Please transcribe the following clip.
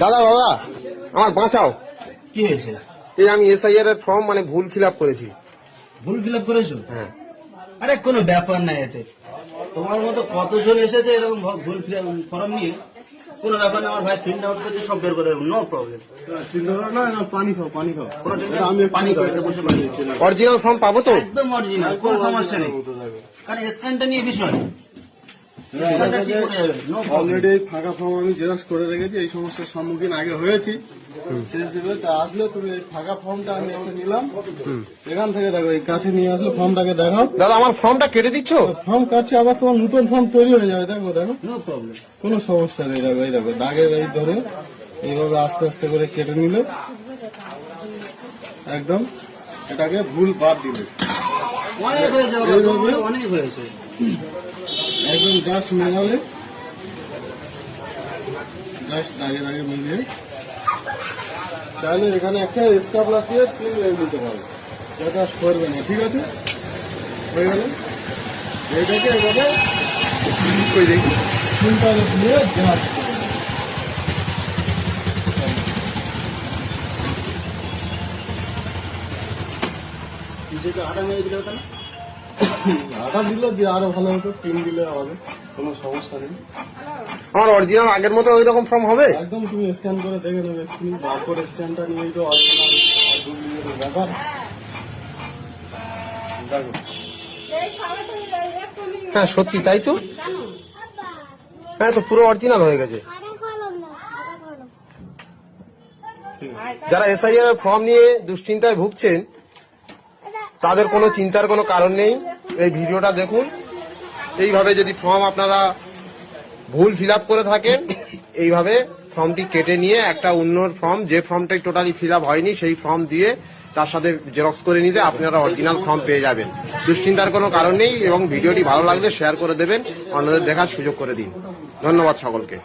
দাদা দাদা আমার বাঁচাও। কি হয়েছে? এই আমি এসআইআর এর ফর্ম মানে ভুল ফিল আপ করেছি। ভুল ফিল আপ করেছ? হ্যাঁ। আরে কোনো ব্যাপার নাই এতে। তোমার মতো কতজন এসেছে এরকম ভুল ফর্ম নিয়ে? কোনো ব্যাপার না আমার ভাই প্রিন্ট আউট করছে সব বের করে নো প্রবলেম চিন্তা করো না না পানি খাও পানি খাও। আমি পানি খাব এটা বসে পানি অরিজিনাল ফর্ম পাবো তো? একদম অরিজিনাল কোনো সমস্যা নেই। কারণ স্ক্যানটা নিয়ে বিষয় স্ক্যানটা ঠিক করে যাবে নো প্রবলেম অলরেডি ফাঁকা ফর্ম আমি জেরক্স করে রেখেছি এই সমস্যার সম্মুখীন আগে হয়েছি। আসলে তুমি এই ফাঁকা ফর্মটা আমি নিলাম। এখান থেকে দেখো এই কাছে নিয়ে আসলে ফর্মটাকে দেখাও দাদা আমার ফর্মটা কেটে দিচ্ছ? ফর্ম কাছে আবার তোমার নতুন ফর্ম তৈরি হয়ে যাবে দেখো দেখো। নো প্রবলেম কোনো সমস্যা নেই দেখো এই দেখো দাগের এই ধরে এইভাবে আস্তে আস্তে করে কেটে নিলে। একদম এটাকে ভুল বাদ দিলে। অনেক হয়েছে অনেক হয়েছে। একদম জাস্ট মেলালে। জাস্ট দাগে দাগে মিলিয়ে। তাহলে এখানে একটা স্টাপলার দিয়ে তিন লেগ দিতে পারবে যাতে সরবে না ঠিক আছে? হয়ে গেল। এইটাকে এভাবে দেখি। তিনটা দিয়ে দেওয়া যেটা আটা মেরে দিলে ওটা আটা দিলে যে আরও ভালো হতো তিন দিলে হবে কোনো সমস্যা নেই। আমার অরিজিনাল আগের মতো ওই রকম ফর্ম হবে? একদম তুমি স্ক্যান করে দেখে নেবে তুমি বারকোড স্ক্যানটা নিয়ে তো অরিজিনাল ব্যাপার। হ্যাঁ সত্যি তাই তো? হ্যাঁ তো পুরো অরিজিনাল হয়ে গেছে। যারা এসআইআর ফর্ম নিয়ে দুশ্চিন্তায় ভুগছেন তাদের কোনো চিন্তার কোনো কারণ নেই। এই ভিডিওটা দেখুন। এইভাবে যদি ফর্ম আপনারা ভুল ফিল করে থাকেন, এইভাবে ফর্মটি কেটে নিয়ে একটা অন্য ফর্ম, যে ফর্মটাই টোটালি ফিল হয়নি, সেই ফর্ম দিয়ে তার সাথে জেরক্স করে নিলে আপনারা অরিজিনাল ফর্ম পেয়ে যাবেন। দুশ্চিন্তার কোনো কারণ নেই এবং ভিডিওটি ভালো লাগলে শেয়ার করে দেবেন, অন্যদের দেখার সুযোগ করে দিন। ধন্যবাদ সকলকে।